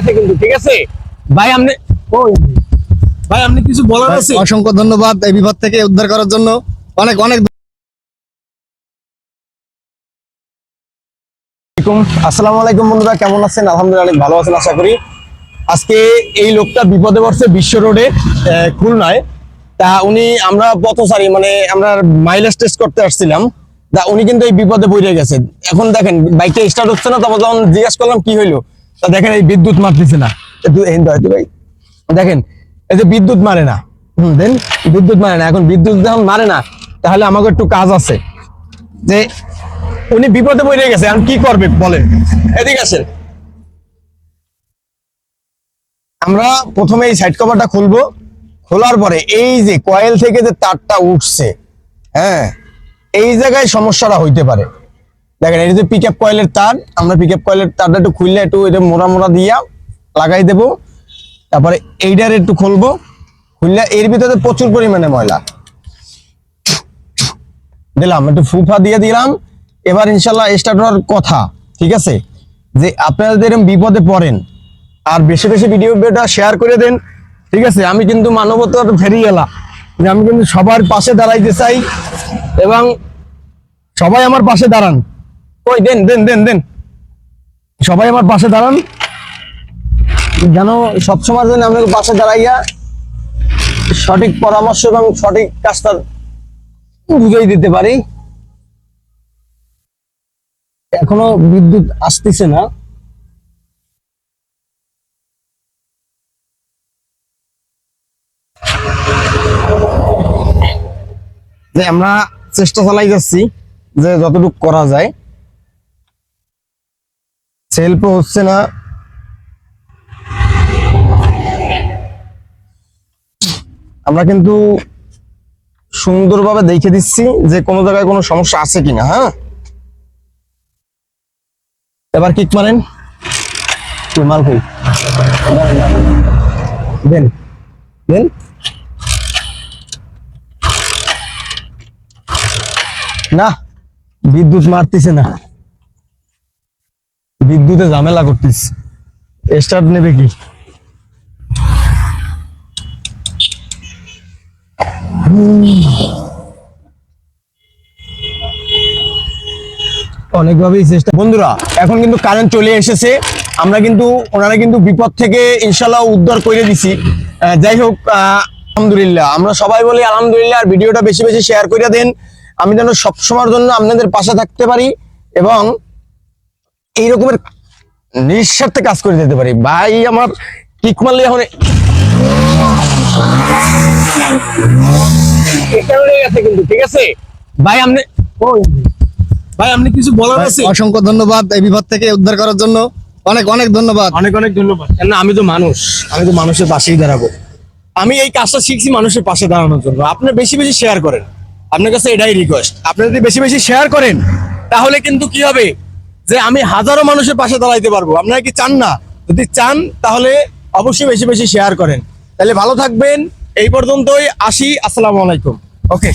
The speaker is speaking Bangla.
গেছে কিন্তু ঠিক আছে? ভাই আপনি ভাই আপনি কিছু বলার আছে? অসংখ্য ধন্যবাদ এই বিপদ থেকে উদ্ধার করার জন্য। অনেক অনেক আসসালামু আলাইকুম। বন্ধুরা কেমন আছেন? আলহামদুলিল্লাহ অনেক ভালো আছেন আশা করি। আজকে এই লোকটা বিপদে পড়ছে বিশ্ব রোডে খুলনায়। তা উনি আমরা পথচারী মানে আমরা মাইলেজ টেস্ট করতে আসছিলাম। তা উনি কিন্তু এই বিপদে পড়ে গেছে। এখন দেখেন বাইকটা স্টার্ট হচ্ছে না তারপর যখন জিজ্ঞাসা করলাম কি হইল? দেখেন এই বিদ্যুৎ মারতেছে না। ভাই। দেখেন, এই যে বিদ্যুৎ মারে না। হুম, দেন, বিদ্যুৎ মারে না। এখন বিদ্যুৎ যখন মারে না, তাহলে আমাকে একটু কাজ আছে। যে উনি বিপদে পড়ে গেছে, এখন কি করবে বলেন। এদিকে আসেন। আমরা প্রথমে এই সাইড কভারটা খুলবো। খোলার পরে এই যে কয়েল থেকে যে তারটা উঠছে হ্যাঁ এই জায়গায় সমস্যাটা হইতে পারে। দেখেন, এটা পিক আপ কয়েলের তার, আমরা পিক আপ কয়েলের তারটা একটু খুললে একটু এটা মোড়া মোড়া দিয়া লাগাই দেবো। তারপরে এইটার একটু খুলবো। খুললে এর ভিতরে প্রচুর পরিমাণে ময়লা। দিলাম, একটু ফুফা দিয়ে দিলাম। এবার ইনশাল্লাহ স্টার্ট হওয়ার কথা, ঠিক আছে? যে আপনারা যদি এরকম বিপদে পড়েন, আর বেশি বেশি ভিডিওটা শেয়ার করে দেন, ঠিক আছে? আমি কিন্তু মানবতার ফেরিয়ে এলাম আমি কিন্তু সবার পাশে দাঁড়াইতে চাই এবং সবাই আমার পাশে দাঁড়ান। ওই, দেন দেন দেন দেন। সবাই আমার পাশে দাঁড়ান। যেন সবসময় যেন আমাদের পাশে দাঁড়াইয়া সঠিক পরামর্শ এবং সঠিক কাজটা বুঝাই দিতে পারি। এখনও বিদ্যুৎ আসতেছে না। যে আমরা চেষ্টা চালাই যাচ্ছি যে যতটুকু করা যায়। সেলফ হচ্ছে না। আমরা কিন্তু সুন্দরভাবে দেখে দিচ্ছি যে কোনো জায়গায় কোনো সমস্যা আছে কিনা হ্যাঁ? এবার কিক মারেন। মাল কই দেন। দেন। না বিদ্যুৎ মারতেছে না। বিদ্যুতে ঝামেলা করতেছে স্টার্ট নেবে কি? অনেকভাবেই চেষ্টা বন্ধুরা, এখন কিন্তু কারেন্ট চলে এসেছে। আমরা কিন্তু ওনারা কিন্তু বিপদ থেকে ইনশাল্লাহ উদ্ধার করে দিছি। যাই হোক আলহামদুলিল্লাহ। আমরা সবাই বলি আলহামদুলিল্লাহ, আর ভিডিওটা বেশি বেশি শেয়ার করে দেন। আমি যেন সবসময়ের জন্য আপনাদের পাশে থাকতে পারি এবং এই রকমের নিঃস্বার্থে কাজ করে দিতে পারি। ভাই আমার কিক মারলে এখন এটা রয়ে গেছে কিন্তু ঠিক আছে? ভাই আপনি ভাই আপনি কিছু বলার আছে? অসংখ্য ধন্যবাদ এই বিপদ থেকে উদ্ধার করার জন্য। অনেক অনেক ধন্যবাদ। অনেক অনেক ধন্যবাদ। কেন আমি তো মানুষ। আমি তো মানুষের পাশেই দাঁড়াবো। আমি এই কাজটা শিখছি মানুষের পাশে দাঁড়ানোর জন্য। আপনি বেশি বেশি শেয়ার করেন। আপনার কাছে এটাই রিকোয়েস্ট আপনি যদি বেশি বেশি শেয়ার করেন তাহলে কিন্তু কি হবে? যে আমি হাজারো মানুষের পাশে দাঁড়াইতে পারব। আপনারা কি চান না? যদি চান, তাহলে অবশ্যই বেশি বেশি শেয়ার করেন। তাহলে ভালো থাকবেন। এই পর্যন্তই আসি। আসসালামু আলাইকুম। ওকে